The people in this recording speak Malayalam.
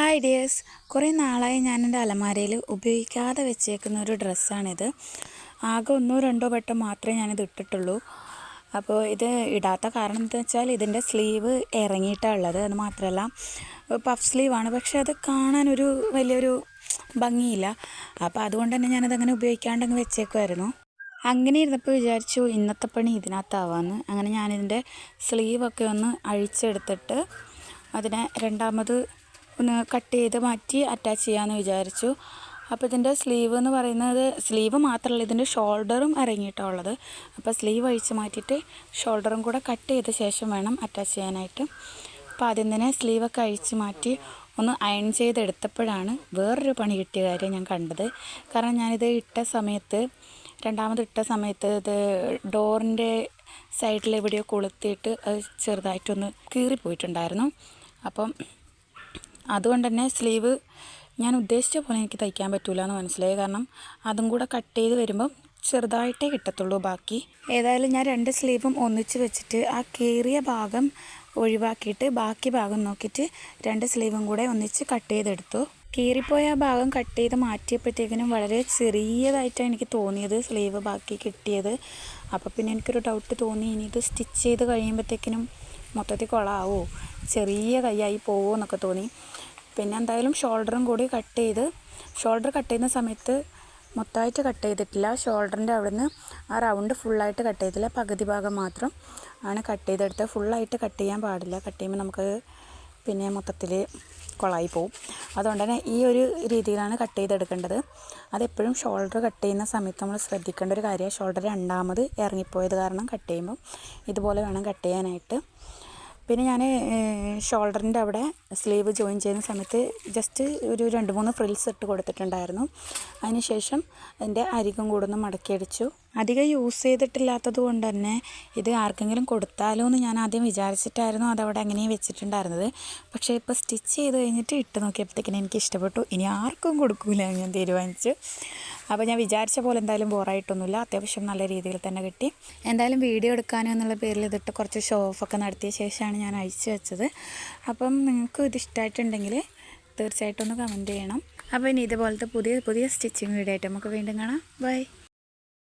ഹായ് ഡിയേഴ്സ് കുറേ നാളായി ഞാൻ എന്റെ അലമാരയിൽ ഉപയോഗിക്കാതെ വെച്ചേക്കുന്ന ഒരു ഡ്രസ്സാണിത്. ആകെ ഒന്നോ രണ്ടോ വട്ടം മാത്രമേ ഞാനിത് ഇട്ടിട്ടുള്ളൂ. അപ്പോൾ ഇത് ഇടാത്ത കാരണം എന്താ വെച്ചാൽ ഇതിന്റെ സ്ലീവ് ഇറങ്ങിയിട്ടാണ് ഉള്ളത്. അത് മാത്രമല്ല പഫ് സ്ലീവാണ് പക്ഷേ അത് കാണാനൊരു വലിയൊരു ഭംഗിയില്ല. അപ്പോൾ അതുകൊണ്ട് തന്നെ ഞാനതങ്ങനെ ഉപയോഗിക്കാണ്ടങ്ങ് വെച്ചേക്കുമായിരുന്നു അങ്ങനെ ഇരുന്നപ്പോൾ വിചാരിച്ചു ഇന്നത്തെ പണി ഇതിനകത്താവാന്ന്. അങ്ങനെ ഞാനിതിന്റെ സ്ലീവൊക്കെ ഒന്ന് അഴിച്ചെടുത്തിട്ട് അതിനെ രണ്ടാമത് ഒന്ന് കട്ട് ചെയ്ത് മാറ്റി അറ്റാച്ച് ചെയ്യാമെന്ന് വിചാരിച്ചു. അപ്പോൾ ഇതിന്റെ സ്ലീവ് എന്ന് പറയുന്നത് സ്ലീവ് മാത്രമല്ല ഇതിന്റെ ഷോൾഡറും ഇറങ്ങിയിട്ടുള്ളത് അപ്പോൾ സ്ലീവ് അഴിച്ച് മാറ്റിയിട്ട് ഷോൾഡറും കൂടെ കട്ട് ചെയ്ത ശേഷം വേണം അറ്റാച്ച് ചെയ്യാനായിട്ട്. അപ്പോൾ ആദ്യം തന്നെ സ്ലീവൊക്കെ അഴിച്ച് മാറ്റി ഒന്ന് അയൺ ചെയ്തെടുത്തപ്പോഴാണ് വേറൊരു പണി കിട്ടിയ കാര്യം ഞാൻ കണ്ടത്. കാരണം ഞാനിത് ഇട്ട സമയത്ത് രണ്ടാമത് ഇട്ട സമയത്ത് ഇത് ഡോറിന്റെ സൈഡിൽ എവിടെയോ കൊളുത്തിയിട്ട് അത് ചെറുതായിട്ടൊന്ന് കീറിപ്പോയിട്ടുണ്ടായിരുന്നു. അപ്പം അതുകൊണ്ട് തന്നെ സ്ലീവ് ഞാൻ ഉദ്ദേശിച്ച പോലെ എനിക്ക് തയ്ക്കാൻ പറ്റില്ല എന്ന് മനസ്സിലായി. കാരണം അതും കൂടെ കട്ട് ചെയ്ത് വരുമ്പം ചെറുതായിട്ടേ കിട്ടത്തുള്ളൂ ബാക്കി. ഏതായാലും ഞാൻ രണ്ട് സ്ലീവും ഒന്നിച്ച് വെച്ചിട്ട് ആ കീറിയ ഭാഗം ഒഴിവാക്കിയിട്ട് ബാക്കി ഭാഗം നോക്കിയിട്ട് രണ്ട് സ്ലീവും കൂടെ ഒന്നിച്ച് കട്ട് ചെയ്തെടുത്തു. കീറിപ്പോയ ആ ഭാഗം കട്ട് ചെയ്ത് മാറ്റിയപ്പോഴത്തേക്കിനും വളരെ ചെറിയതായിട്ടാണ് എനിക്ക് തോന്നിയത് സ്ലീവ് ബാക്കി കിട്ടിയത്. അപ്പോൾ പിന്നെ എനിക്കൊരു ഡൗട്ട് തോന്നി. ഇനി ഇത് സ്റ്റിച്ച് ചെയ്ത് കഴിയുമ്പോഴത്തേക്കിനും മൊത്തത്തിൽ കൊളാവോ? ചെറിയ കൈയായി പോവോ എന്നൊക്കെ തോന്നി. പിന്നെ എന്തായാലും ഷോൾഡറും കൂടി കട്ട് ചെയ്ത് ഷോൾഡർ കട്ട് ചെയ്യുന്ന സമയത്ത് മൊത്തമായിട്ട് കട്ട് ചെയ്തിട്ടില്ല. ഷോൾഡറിന്റെ അവിടുന്ന് ആ റൗണ്ട് ഫുള്ളായിട്ട് കട്ട് ചെയ്തില്ല. പകുതി ഭാഗം മാത്രം ആണ് കട്ട് ചെയ്തെടുത്തത്. ഫുള്ളായിട്ട് കട്ട് ചെയ്യാൻ പാടില്ല. കട്ട് ചെയ്യുമ്പോൾ നമുക്ക് പിന്നെ മൊത്തത്തിൽ കൊളായി പോവും. അതുകൊണ്ട് തന്നെ ഈ ഒരു രീതിയിലാണ് കട്ട് ചെയ്തെടുക്കേണ്ടത്. അതെപ്പോഴും ഷോൾഡർ കട്ട് ചെയ്യുന്ന സമയത്ത് നമ്മൾ ശ്രദ്ധിക്കേണ്ട ഒരു കാര്യമാണ് ഷോൾഡർ രണ്ടാമത് ഇറങ്ങിപ്പോയത് കാരണം കട്ട് ചെയ്യുമ്പം ഇതുപോലെ വേണം കട്ട് ചെയ്യാനായിട്ട്. പിന്നെ ഞാൻ ഷോൾഡറിന്റെ അവിടെ സ്ലീവ് ജോയിൻ ചെയ്യുന്ന സമയത്ത് ജസ്റ്റ് ഒരു രണ്ട് മൂന്ന് ഫ്രിൽസ് ഇട്ട് കൊടുത്തിട്ടുണ്ടായിരുന്നു. അതിനുശേഷം അതിന്റെ അരികും കൂടെ ഒന്ന് മടക്കിയടിച്ചു അധികം യൂസ് ചെയ്തിട്ടില്ലാത്തത് കൊണ്ട് തന്നെ ഇത് ആർക്കെങ്കിലും കൊടുത്താലോ എന്ന് ഞാൻ ആദ്യം വിചാരിച്ചിട്ടായിരുന്നു അതവിടെ അങ്ങനെ വെച്ചിട്ടുണ്ടായിരുന്നത്. പക്ഷേ ഇപ്പോൾ സ്റ്റിച്ച് ചെയ്ത് കഴിഞ്ഞിട്ട് ഇട്ട് നോക്കിയപ്പോഴത്തേക്കിനും എനിക്ക് ഇഷ്ടപ്പെട്ടു. ഇനി ആർക്കും കൊടുക്കൂല ഞാൻ തീരുമാനിച്ചു. അപ്പോൾ ഞാൻ വിചാരിച്ച പോലെ എന്തായാലും ബോറായിട്ടൊന്നുമില്ല. അത്യാവശ്യം നല്ല രീതിയിൽ തന്നെ കിട്ടി. എന്തായാലും വീഡിയോ എടുക്കാനോ എന്നുള്ള പേരിൽ ഇതിട്ട് കുറച്ച് ഷോ ഓഫൊക്കെ നടത്തിയ ശേഷമാണ് ഞാൻ അയച്ചു വെച്ചത്. അപ്പം നിങ്ങൾക്ക് ഇത് ഇഷ്ടമായിട്ടുണ്ടെങ്കിൽ തീർച്ചയായിട്ടും ഒന്ന് കമന്റ് ചെയ്യണം. അപ്പോൾ ഇനി ഇതുപോലത്തെ പുതിയ പുതിയ സ്റ്റിച്ചിങ് വീഡിയോ ആയിട്ട് നമുക്ക് വീണ്ടും കാണാം. ബൈ